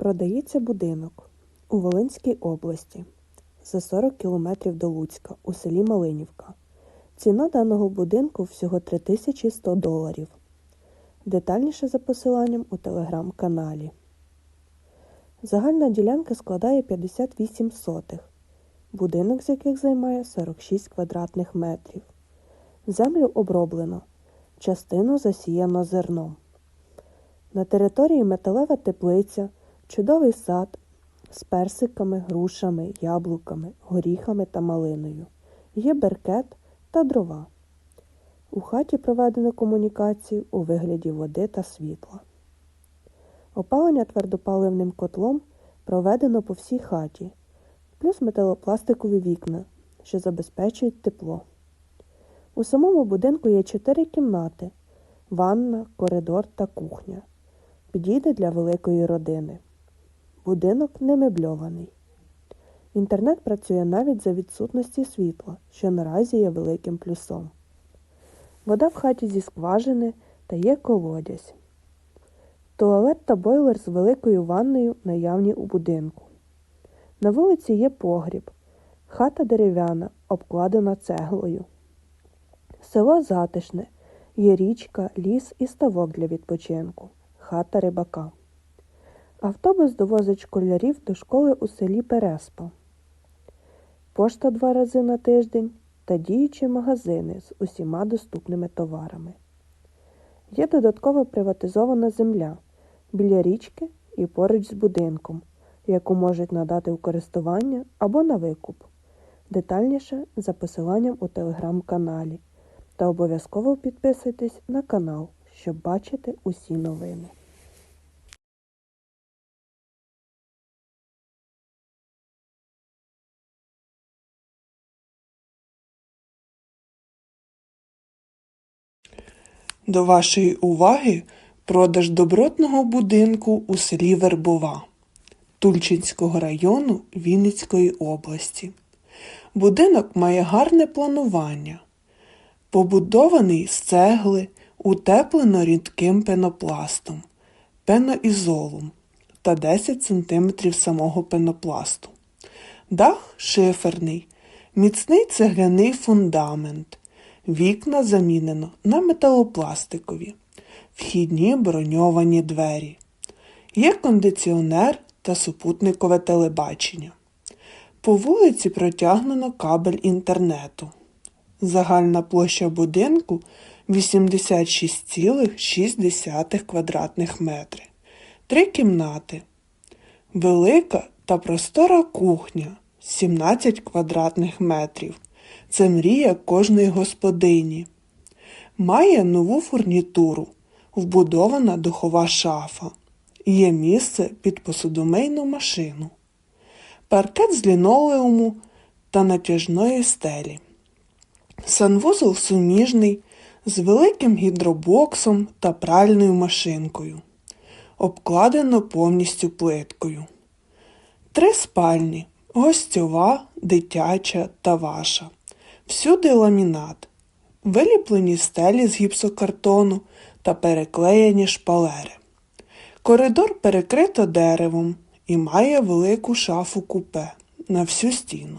Продається будинок у Волинській області за 40 кілометрів до Луцька у селі Малинівка. Ціна даного будинку всього 3100 доларів. Детальніше за посиланням у телеграм-каналі. Загальна ділянка складає 58 сотих, будинок з яких займає 46 квадратних метрів. Землю оброблено, частину засіяно зерном. На території металева теплиця, чудовий сад з персиками, грушами, яблуками, горіхами та малиною. Є беркет та дрова. У хаті проведено комунікацію у вигляді води та світла. Опалення твердопаливним котлом проведено по всій хаті, плюс металопластикові вікна, що забезпечують тепло. У самому будинку є чотири кімнати ванна, коридор та кухня. Підійде для великої родини. Будинок не мебльований. Інтернет працює навіть за відсутності світла, що наразі є великим плюсом. Вода в хаті зі скважини та є колодязь. Туалет та бойлер з великою ванною наявні у будинку. На вулиці є погріб, хата дерев'яна, обкладена цеглою. Село затишне, є річка, ліс і ставок для відпочинку, хата рибака. Автобус довозить школярів до школи у селі Переспа. Пошта два рази на тиждень та діючі магазини з усіма доступними товарами. Є додатково приватизована земля біля річки і поруч з будинком, яку можуть надати у користування або на викуп. Детальніше за посиланням у телеграм-каналі. Та обов'язково підписуйтесь на канал, щоб бачити усі новини. До вашої уваги продаж добротного будинку у селі Вербова Тульчинського району Вінницької області. Будинок має гарне планування. Побудований з цегли, утеплено рідким пенопластом, пеноізолом та 10 см самого пенопласту. Дах шиферний, міцний цегляний фундамент. Вікна замінено на металопластикові, вхідні броньовані двері. Є кондиціонер та супутникове телебачення. По вулиці протягнено кабель інтернету. Загальна площа будинку 86,6 квадратних метри. Три кімнати. Велика та простора кухня 17 квадратних метрів. Це мрія кожної господині. Має нову фурнітуру, вбудована духова шафа. Є місце під посудомийну машину, паркет з лінолеуму та натяжної стелі. Санвузол суміжний з великим гідробоксом та пральною машинкою. Обкладено повністю плиткою. Три спальні гостьова, дитяча та ваша. Всюди ламінат, виліплені стелі з гіпсокартону та переклеєні шпалери. Коридор перекрито деревом і має велику шафу купе на всю стіну.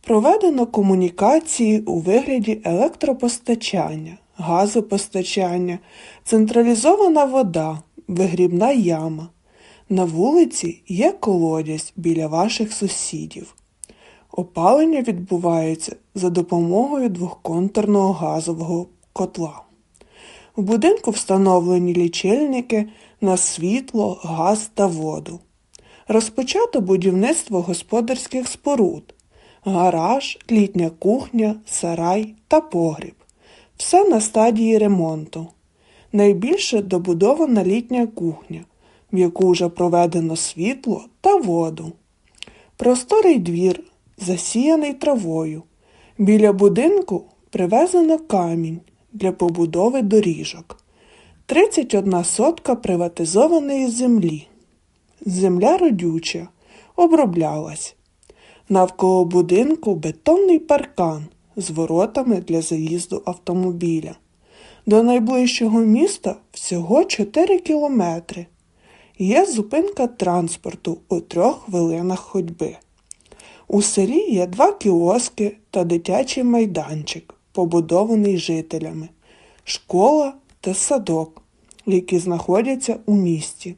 Проведено комунікації у вигляді електропостачання, газопостачання, централізована вода, вигрібна яма. На вулиці є колодязь біля ваших сусідів. Опалення відбувається за допомогою двохконтурного газового котла. У будинку встановлені лічильники на світло, газ та воду. Розпочато будівництво господарських споруд, гараж, літня кухня, сарай та погріб. Все на стадії ремонту. Найбільше добудована літня кухня, в яку вже проведено світло та воду. Просторий двір засіяний травою. Біля будинку привезено камінь для побудови доріжок. 31 сотка приватизованої землі. Земля родюча, оброблялась. Навколо будинку бетонний паркан з воротами для заїзду автомобіля. До найближчого міста всього 4 кілометри. Є зупинка транспорту у трьох хвилинах ходьби. У селі є два кіоски та дитячий майданчик, побудований жителями, школа та садок, які знаходяться у місті.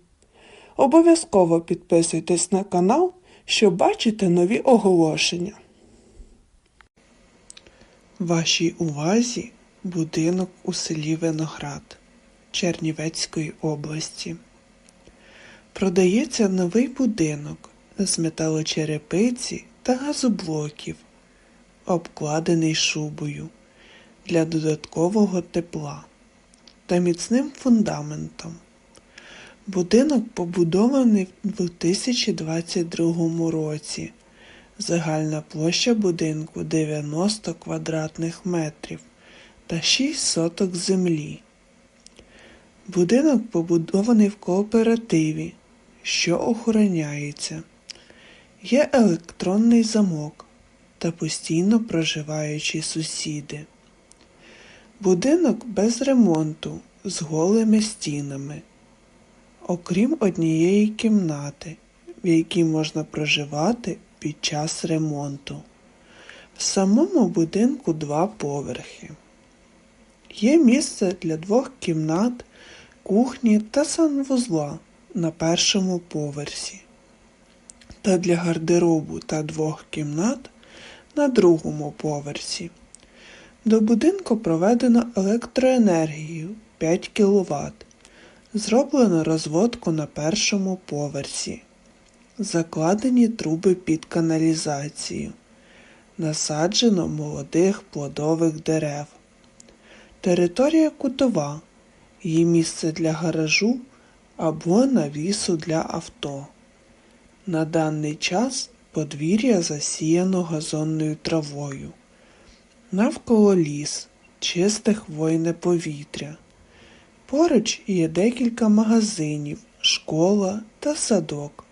Обов'язково підписуйтесь на канал, щоб бачити нові оголошення. Вашій увазі будинок у селі Виноград Чернівецької області. Продається новий будинок з металочерепиці та газоблоків, обкладений шубою для додаткового тепла та міцним фундаментом. Будинок побудований в 2022 році. Загальна площа будинку 90 квадратних метрів та 6 соток землі. Будинок побудований в кооперативі, що охороняється. Є електронний замок та постійно проживаючі сусіди. Будинок без ремонту з голими стінами, окрім однієї кімнати, в якій можна проживати під час ремонту. В самому будинку два поверхи. Є місце для двох кімнат, кухні та санвузла на першому поверсі, та для гардеробу та двох кімнат на другому поверсі. До будинку проведено електроенергію 5 кВт. Зроблено розводку на першому поверсі. Закладені труби під каналізацію. Насаджено молодих плодових дерев. Територія кутова. Є місце для гаражу або навісу для авто. На даний час подвір'я засіяно газонною травою. Навколо ліс, чисте хвойне повітря. Поруч є декілька магазинів, школа та садок.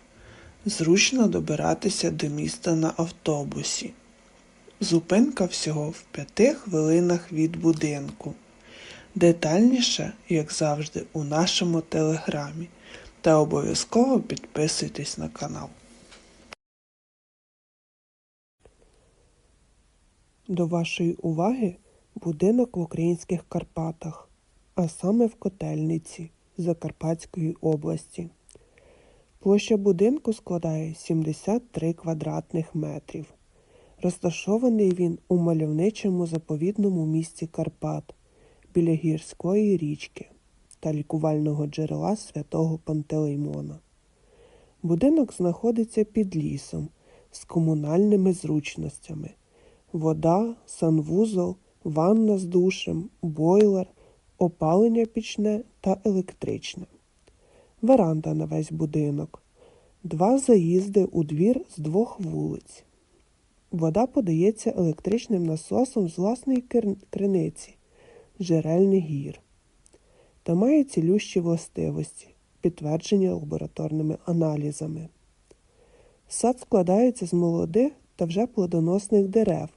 Зручно добиратися до міста на автобусі. Зупинка всього в п'яти хвилинах від будинку. Детальніше, як завжди, у нашому телеграмі. Та обов'язково підписуйтесь на канал. До вашої уваги будинок в українських Карпатах, а саме в Котельниці Закарпатської області. Площа будинку складає 73 квадратних метрів. Розташований він у мальовничому заповідному місті Карпат біля гірської річки та лікувального джерела святого Пантелеймона. Будинок знаходиться під лісом з комунальними зручностями вода, санвузол, ванна з душем, бойлер, опалення пічне та електричне. Веранда на весь будинок, два заїзди у двір з двох вулиць. Вода подається електричним насосом з власної криниці Джерельний гір та має цілющі властивості, підтверджені лабораторними аналізами. Сад складається з молодих та вже плодоносних дерев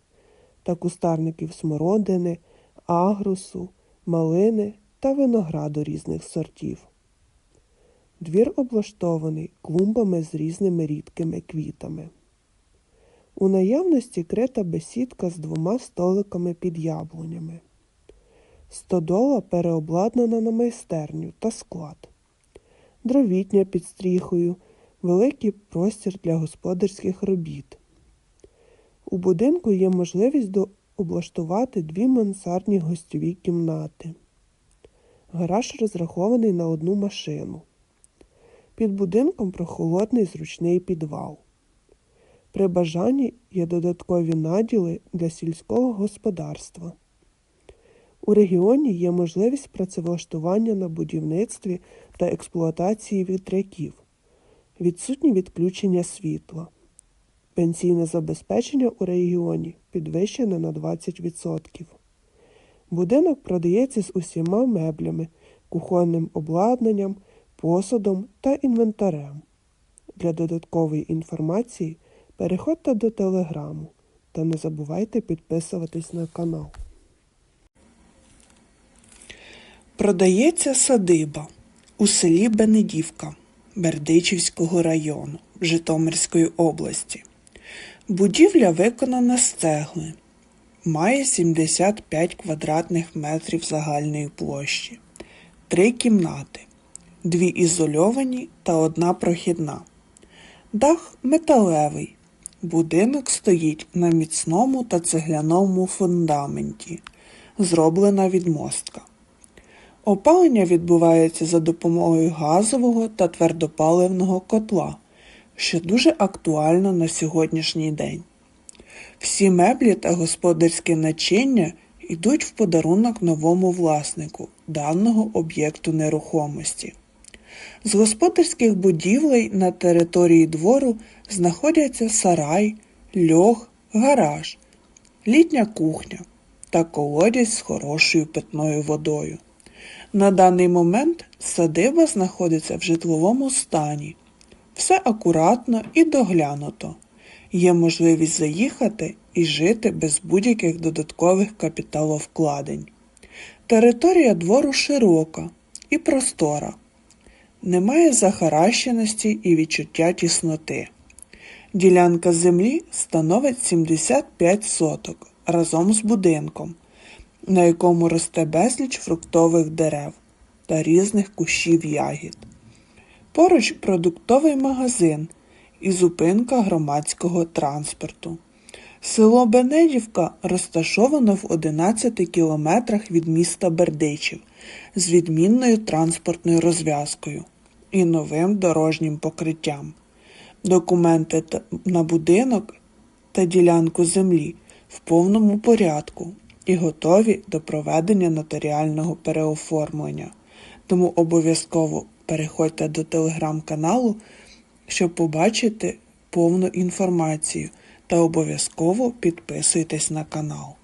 та кустарників смородини, агрусу, малини та винограду різних сортів. Двір облаштований клумбами з різними рідкими квітами. У наявності крита бесідка з двома столиками під яблунями. Стодола переобладнана на майстерню та склад. Дровітня під стріхою, великий простір для господарських робіт. У будинку є можливість облаштувати дві мансардні гостьові кімнати. Гараж розрахований на одну машину. Під будинком прохолодний зручний підвал. При бажанні є додаткові наділи для сільського господарства. У регіоні є можливість працевлаштування на будівництві та експлуатації вітряків, відсутні відключення світла. Пенсійне забезпечення у регіоні підвищене на 20%. Будинок продається з усіма меблями, кухонним обладнанням, посудом та інвентарем. Для додаткової інформації переходьте до телеграму та не забувайте підписуватись на канал. Продається садиба у селі Бенедівка Бердичівського району Житомирської області. Будівля виконана з цегли. Має 75 квадратних метрів загальної площі, три кімнати, дві ізольовані та одна прохідна. Дах металевий. Будинок стоїть на міцному та цегляному фундаменті, зроблена відмостка. Опалення відбувається за допомогою газового та твердопаливного котла, що дуже актуально на сьогоднішній день. Всі меблі та господарське начиння йдуть в подарунок новому власнику даного об'єкту нерухомості. З господарських будівлей на території двору знаходяться сарай, льох, гараж, літня кухня та колодязь з хорошою питною водою. На даний момент садиба знаходиться в житловому стані. Все акуратно і доглянуто. Є можливість заїхати і жити без будь-яких додаткових капіталовкладень. Територія двору широка і простора. Немає захаращеності і відчуття тісноти. Ділянка землі становить 75 соток разом з будинком, на якому росте безліч фруктових дерев та різних кущів ягід. Поруч продуктовий магазин і зупинка громадського транспорту. Село Бенедівка розташовано в 11 кілометрах від міста Бердичів з відмінною транспортною розв'язкою і новим дорожнім покриттям. Документи на будинок та ділянку землі в повному порядку і готові до проведення нотаріального переоформлення. Тому обов'язково переходьте до телеграм-каналу, щоб побачити повну інформацію та обов'язково підписуйтесь на канал.